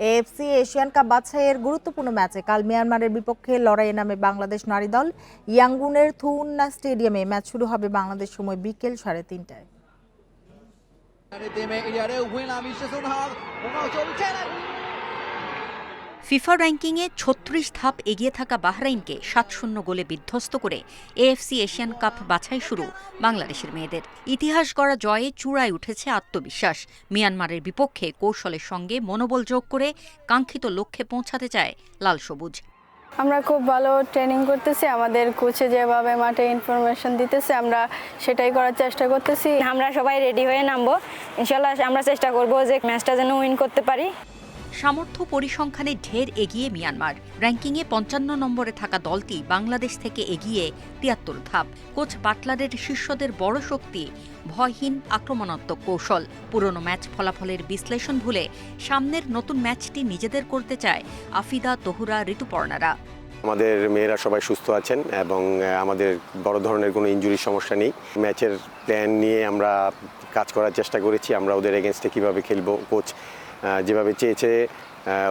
AFC Asian cup বাছাইয়ের গুরুত্বপূর্ণ ম্যাচে কাল মিয়ানমারের বিপক্ষে লড়াইয়ে নামে বাংলাদেশ নারী দল ইয়াঙ্গুনের থুউন্না স্টেডিয়ামে ম্যাচ শুরু হবে বাংলাদেশ সময় বিকেল সাড়ে তিনটায়। ফিফা র্যাঙ্কিংয়ে ছত্রিশ ধাপ এগিয়ে থাকা বাহরাইনকে সাত শূন্য গোলে বিধ্বস্ত করে এএফসি এশিয়ান কাপ বাছাই শুরু বাংলাদেশের মেয়েদের। ইতিহাস গড়া জয়ে চূড়ায় উঠেছে আত্মবিশ্বাস। মিয়ানমারের বিপক্ষে কৌশলের সঙ্গে মনোবল যোগ করে কাঙ্ক্ষিত লক্ষ্যে পৌঁছাতে চায় লাল সবুজ। আমরা খুব ভালো ট্রেনিং করতেছি আমাদের কোচে যেভাবে মাঠে ইনফরমেশন দিতেছে আমরা সেটাই করার চেষ্টা করতেছি। আমরা সবাই রেডি হয়ে নামবো। ইনশাল্লাহ আমরা চেষ্টা করব যে ম্যাচটা যেন উইন করতে পারি। সামর্থ্য পরিসংখ্যানে ঢের এগিয়ে মিয়ানমার। র্যাঙ্কিংয়ে পঞ্চান্ন নম্বরে থাকা দলটি বাংলাদেশ থেকে এগিয়ে তিয়াত্তর ধাপ। কোচ বাটলারের শিষ্যদের বড় শক্তি, ভয়হীন আক্রমণাত্মক কৌশল, পুরনো ম্যাচ ফলাফলের বিশ্লেষণ ভুলে সামনের নতুন ম্যাচটি নিজেদের করতে চায় আফিদা তহুরা ঋতুপর্ণারা। আমাদের মেয়েরা সবাই সুস্থ আছেন এবং আমাদের বড় ধরনের কোনো ইনজুরির সমস্যা নেই। ম্যাচের প্ল্যান নিয়ে আমরা কাজ করার চেষ্টা করেছি। আমরা ওদের এগেনস্টে কীভাবে খেলব কোচ যেভাবে চেয়েছে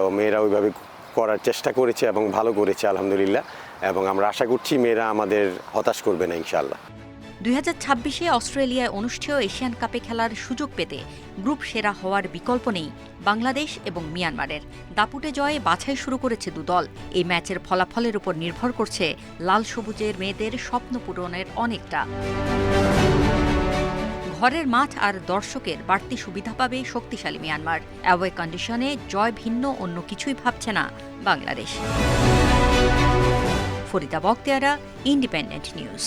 ও মেয়েরা ওইভাবে করার চেষ্টা করেছে এবং ভালো করেছে, আলহামদুলিল্লাহ। এবং আমরা আশা করছি মেয়েরা আমাদের হতাশ করবে না, ইনশাআল্লাহ। দুই হাজার ছাব্বিশে অস্ট্রেলিয়ায় অনুষ্ঠেয় এশিয়ান কাপে খেলার সুযোগ পেতে গ্রুপ সেরা হওয়ার বিকল্প নেই বাংলাদেশ এবং মিয়ানমারের। দাপুটে জয়ে বাছাই শুরু করেছে দুদল এই ম্যাচের ফলাফলের উপর নির্ভর করছে লাল সবুজের মেয়েদের স্বপ্ন পূরণের অনেকটা। ঘরের মাঠ আর দর্শকের বাড়তি সুবিধা পাবে শক্তিশালী মিয়ানমার। অ্যাওয়ে কন্ডিশনে জয় ভিন্ন, অন্য কিছুই ভাবছে না বাংলাদেশ। ফরিদা বক্তিয়ারা ইন্ডিপেন্ডেন্ট নিউজ।